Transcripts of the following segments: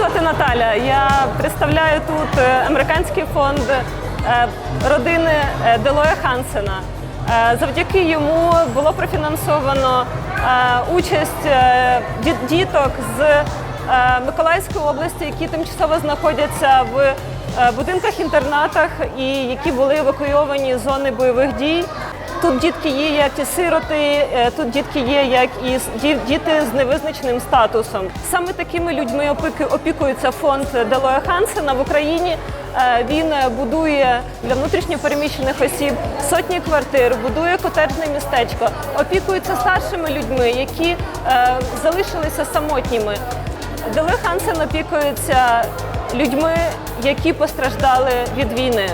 звати Наталя. Я представляю тут е, американський фонд е, родини е, Делоя Хансена. Завдяки йому було профінансовано участь діток з Миколаївської області, які тимчасово знаходяться в будинках-інтернатах і які були евакуйовані з зони бойових дій. Тут дітки є як і сироти, е, тут дітки є як і діти з невизначеним статусом. Саме такими людьми опіку- опікується фонд Делоя Хансена в Україні. Е, Він е, будує для внутрішньопереміщених осіб сотні квартир, будує котеджне містечко, опікується старшими людьми, які залишилися самотніми. Делой Хансен опікується людьми, які постраждали від війни.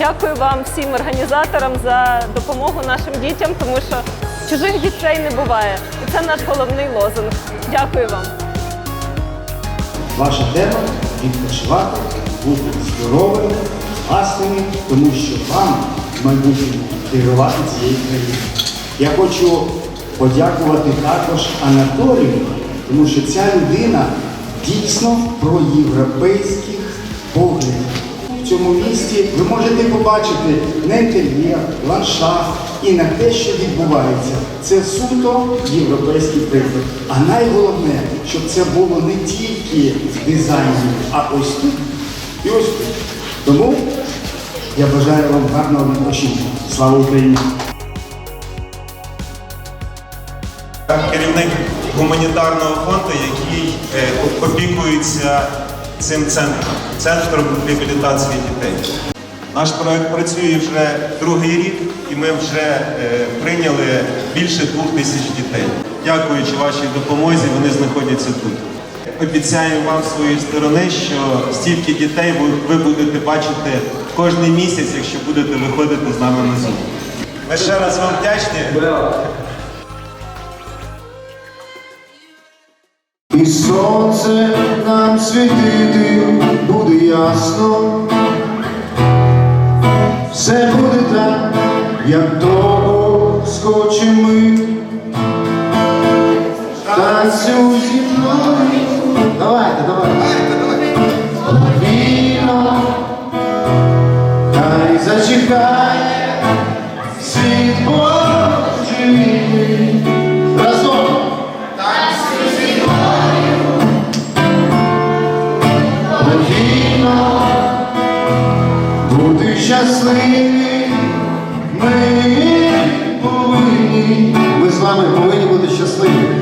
Дякую вам всім організаторам за допомогу нашим дітям, тому що чужих дітей не буває. І це наш головний лозунг. Дякую вам. Ваша тема відпочивати, бути здоровим, власними, тому що вам майбутньому керувати цією країною. Я хочу подякувати також Анатолію, тому що ця людина дійсно про європейських поглядів. Цьому місті ви можете побачити на інтер'єр, ландшафт і на те, що відбувається. Це суто європейський приклад. А найголовне, щоб це було не тільки в дизайні, а ось тут і ось тут. Тому я бажаю вам гарного відпочинку. Слава Україні! керівник гуманітарного фонду, який е, опікується цим центром, центром реабілітації дітей. Наш проект працює вже другий рік, і ми вже е, прийняли більше двох тисяч дітей. Дякуючи вашій допомозі, вони знаходяться тут. Обіцяю вам своєї сторони, що стільки дітей ви, будете бачити кожен місяць, якщо будете виходити з нами на Zoom. Ми ще раз вам вдячні. І сонце нам світити буде ясно. Все буде так, як того схочемо ми. Танцюй зі мною. Давайте, давайте. Віно, хай зачекає Бути щасливі, ми повинні. Ми з вами повинні бути щасливі.